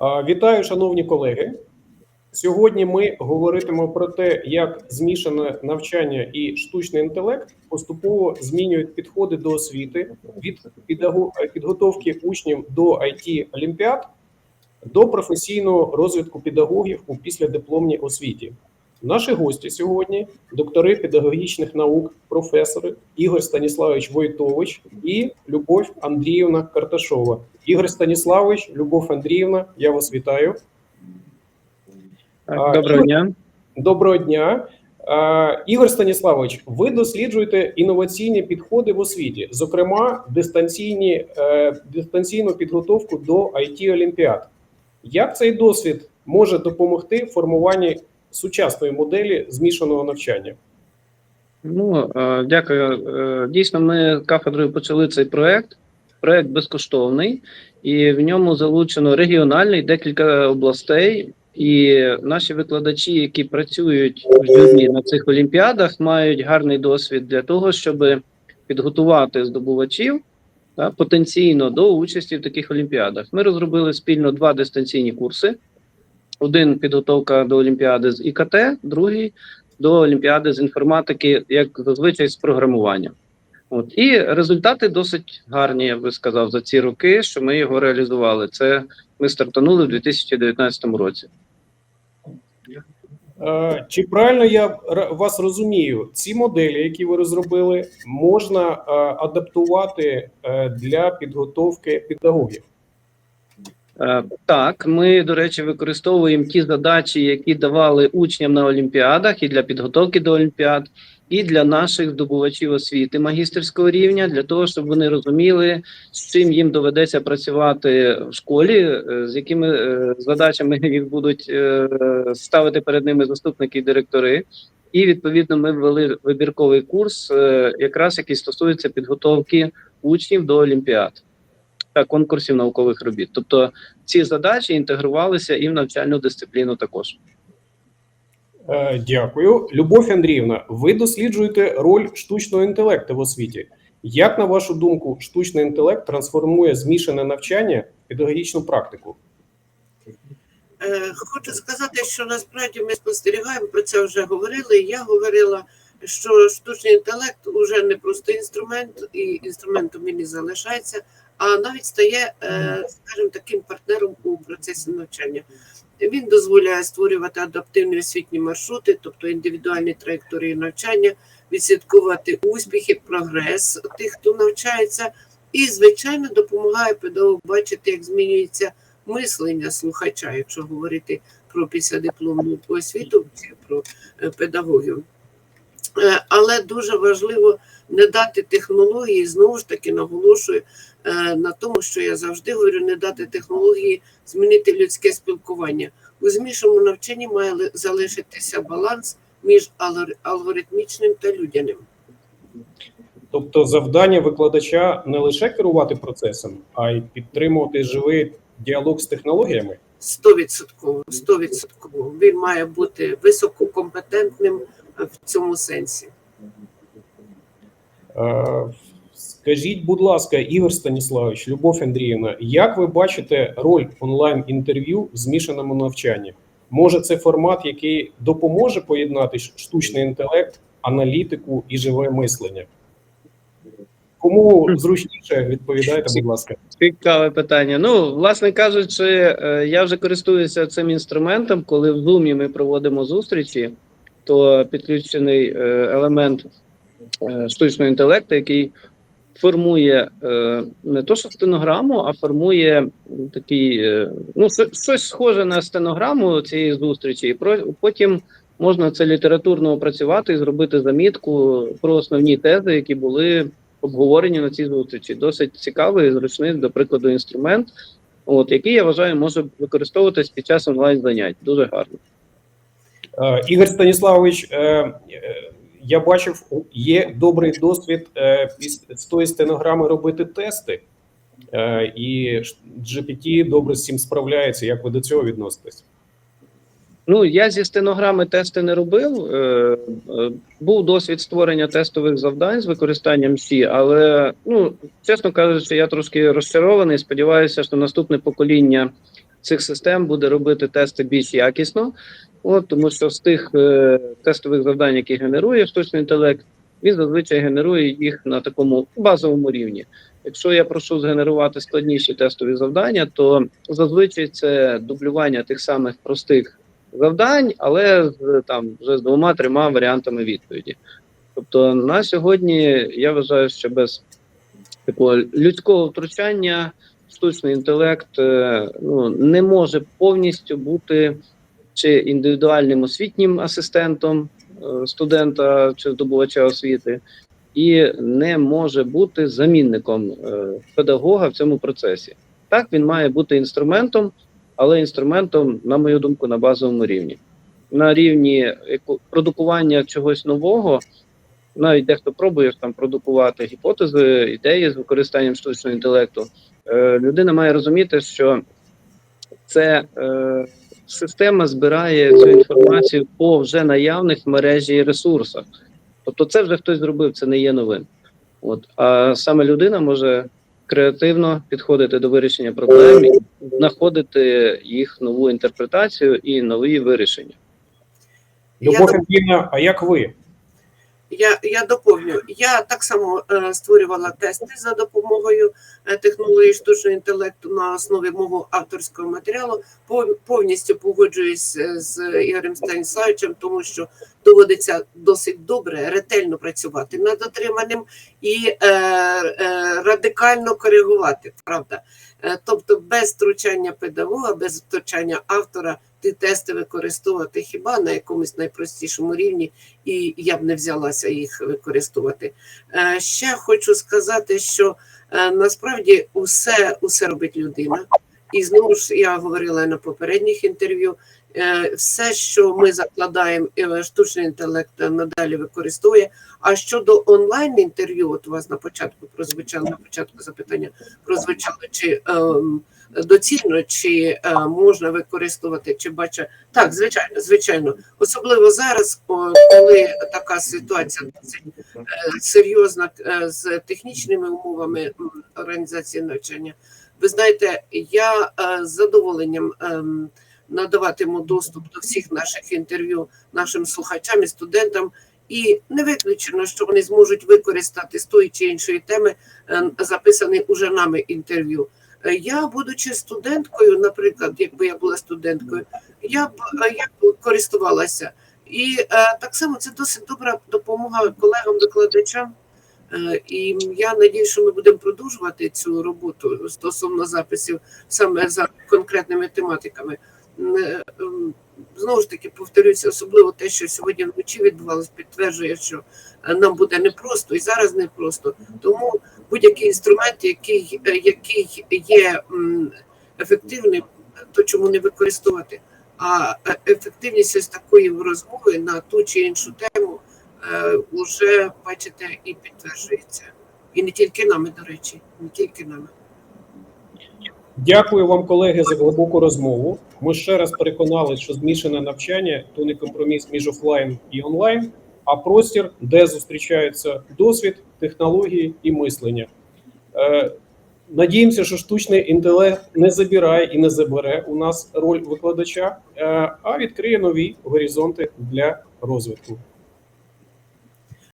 Вітаю, шановні колеги. Сьогодні ми говоритимемо про те, як змішане навчання і штучний інтелект поступово змінюють підходи до освіти від підготовки учнів до it олімпіад до професійного розвитку педагогів у післядипломній освіті. Наші гості сьогодні доктори педагогічних наук, професори Ігор Станіславович Войтович і Любов Андріївна Карташова. Ігор Станіславович, Любов Андріївна, я вас вітаю. Доброго дня. Доброго дня. Ігор Станіславович, ви досліджуєте інноваційні підходи в освіті, зокрема, дистанційні, е, дистанційну підготовку до it олімпіад Як цей досвід може допомогти формуванні сучасної моделі змішаного навчання? Ну е, дякую. Е, Дійсно, ми кафедрою почали цей проект. Проект безкоштовний, і в ньому залучено регіональний декілька областей. І наші викладачі, які працюють в журі на цих олімпіадах, мають гарний досвід для того, щоб підготувати здобувачів та, потенційно до участі в таких олімпіадах. Ми розробили спільно два дистанційні курси: один підготовка до олімпіади з ІКТ, другий до олімпіади з інформатики, як зазвичай з програмування. От і результати досить гарні, я би сказав, за ці роки, що ми його реалізували. Це ми стартанули в 2019 році. Е, Чи правильно я вас розумію? Ці моделі, які ви розробили, можна е, адаптувати е, для підготовки педагогів? Е, Так, ми, до речі, використовуємо ті задачі, які давали учням на олімпіадах і для підготовки до олімпіад, і для наших здобувачів освіти магістерського рівня, для того, щоб вони розуміли, з чим їм доведеться працювати в школі, е, з якими е, задачами їх будуть ставити перед ними заступники і директори. І відповідно ми ввели вибірковий курс, якраз який стосується підготовки учнів до олімпіад та конкурсів наукових робіт. Тобто ці задачі інтегрувалися і в навчальну дисципліну також. Е, Дякую. Любов Андріївна, ви досліджуєте роль штучного інтелекту в освіті. Як, на вашу думку, штучний інтелект трансформує змішане навчання в педагогічну практику? Е, Хочу сказати, що насправді ми спостерігаємо, про це вже говорили. Я говорила, що штучний інтелект вже не просто інструмент, і інструментом він і залишається, а навіть стає, е, скажімо, таким партнером у процесі навчання. Він дозволяє створювати адаптивні освітні маршрути, тобто індивідуальні траєкторії навчання, відслідковувати успіхи, прогрес тих, хто навчається, і, звичайно, допомагає педагогу бачити, як змінюється мислення слухача, якщо говорити про післядипломну освіту, про е, педагогів. Е, Але дуже важливо не дати технології, знову ж таки наголошую е, на тому, що я завжди говорю, не дати технології змінити людське спілкування. У змішаному навчанні має залишитися баланс між алгори- алгоритмічним та людяним. Тобто, завдання викладача не лише керувати процесом, а й підтримувати живий діалог з технологіями. Стовідсотково, стовідсотково. Він має бути висококомпетентним в цьому сенсі. Е, Скажіть, будь ласка, Ігор Станіславович, Любов Андріївна, як ви бачите роль онлайн-інтерв'ю в змішаному навчанні? Може, це формат, який допоможе поєднати штучний інтелект, аналітику і живе мислення? Кому зручніше відповідайте, будь ласка. Цікаве питання. Ну, власне кажучи, е, я вже користуюся цим інструментом, коли в Zoom ми проводимо зустрічі, то підключений е, елемент е, штучного інтелекту, який формує е, не то, що стенограму, а формує такий, ну, щось- схоже на стенограму цієї зустрічі, і потім можна це літературно опрацювати і зробити замітку про основні тези, які були обговорені на цій зустрічі. Досить цікавий і зручний, до прикладу, інструмент, от, який я вважаю, може використовуватись під час онлайн занять. Дуже гарно. Е, Ігор Станіславович, е, е, я бачив, є добрий досвід з тої стенограми робити тести, і GPT добре з цим справляється. Як ви до цього відноситесь? Ну, я зі стенограми тести не робив. Був досвід створення тестових завдань з використанням C, але, ну, чесно кажучи, я трошки розчарований. Сподіваюся, що наступне покоління цих систем буде робити тести більш якісно. От, тому що з тих е, тестових завдань, які генерує штучний інтелект, він зазвичай генерує їх на такому базовому рівні. Якщо я прошу згенерувати складніші тестові завдання, то зазвичай це дублювання тих самих простих завдань, але з там вже з двома-трьома варіантами відповіді. Тобто на сьогодні я вважаю, що без такого людського втручання штучний інтелект е, ну, не може повністю бути чи індивідуальним освітнім асистентом е, студента чи здобувача освіти, і не може бути замінником е, педагога в цьому процесі. Так, він має бути інструментом, але інструментом, на мою думку, на базовому рівні. На рівні продукування чогось нового, навіть дехто пробує там продукувати гіпотези, ідеї з використанням штучного інтелекту. Е, людина має розуміти, що це система збирає цю інформацію по вже наявних мережі і ресурсах. Тобто, це вже хтось зробив, це не є новин. От а саме людина може креативно підходити до вирішення проблем, і знаходити їх нову інтерпретацію і нові вирішення. Любов Я- а як ви? Я, я доповню. Я так само е, створювала тести за допомогою е, технології штучного інтелекту на основі мого авторського матеріалу. Пов- Повністю погоджуюсь е, з Ігорем Станіславичем, тому що доводиться досить добре, ретельно працювати над отриманим і е, е, радикально коригувати. Правда, Е, тобто без втручання педагога, без втручання автора. Ті тести використовувати хіба на якомусь найпростішому рівні, і я б не взялася їх використовувати. Е, Ще хочу сказати, що е, насправді усе, усе робить людина. І знову ж я говорила на попередніх інтерв'ю. е, Все, що ми закладаємо, е, штучний інтелект надалі використовує. А щодо онлайн інтерв'ю, от у вас на початку прозвучало на початку запитання прозвучало, чи ем, доцільно, чи е, можна використовувати, чи бача так, звичайно, звичайно, особливо зараз, коли така ситуація досить е, серйозна е, з технічними умовами організації навчання. Ви знаєте, я е, з задоволенням ем, надаватиму доступ до всіх наших інтерв'ю нашим слухачам і студентам. І не виключено, що вони зможуть використати з тої чи іншої теми е, уже нами інтерв'ю. Е, Я, будучи студенткою, наприклад, якби я була студенткою, я б я користувалася. І так само це досить добра допомога колегам-викладачам. Е, і я надію, що ми будемо продовжувати цю роботу стосовно записів саме за конкретними тематиками. Е, Знову ж таки, повторюся, особливо те, що сьогодні вночі відбувалось, підтверджує, що е, нам буде непросто і зараз непросто. Тому будь-який інструмент, який, який є ефективним, то чому не використовувати? А ефективність ось такої розмови на ту чи іншу тему е, вже бачите і підтверджується. І не тільки нами, до речі, не тільки нами. Дякую вам, колеги, за глибоку розмову. Ми ще раз переконали, що змішане навчання то не компроміс між офлайн і онлайн, а простір, де зустрічаються досвід, технології і мислення. Е, Надіємося, що штучний інтелект не забирає і не забере у нас роль викладача, е, а відкриє нові горизонти для розвитку.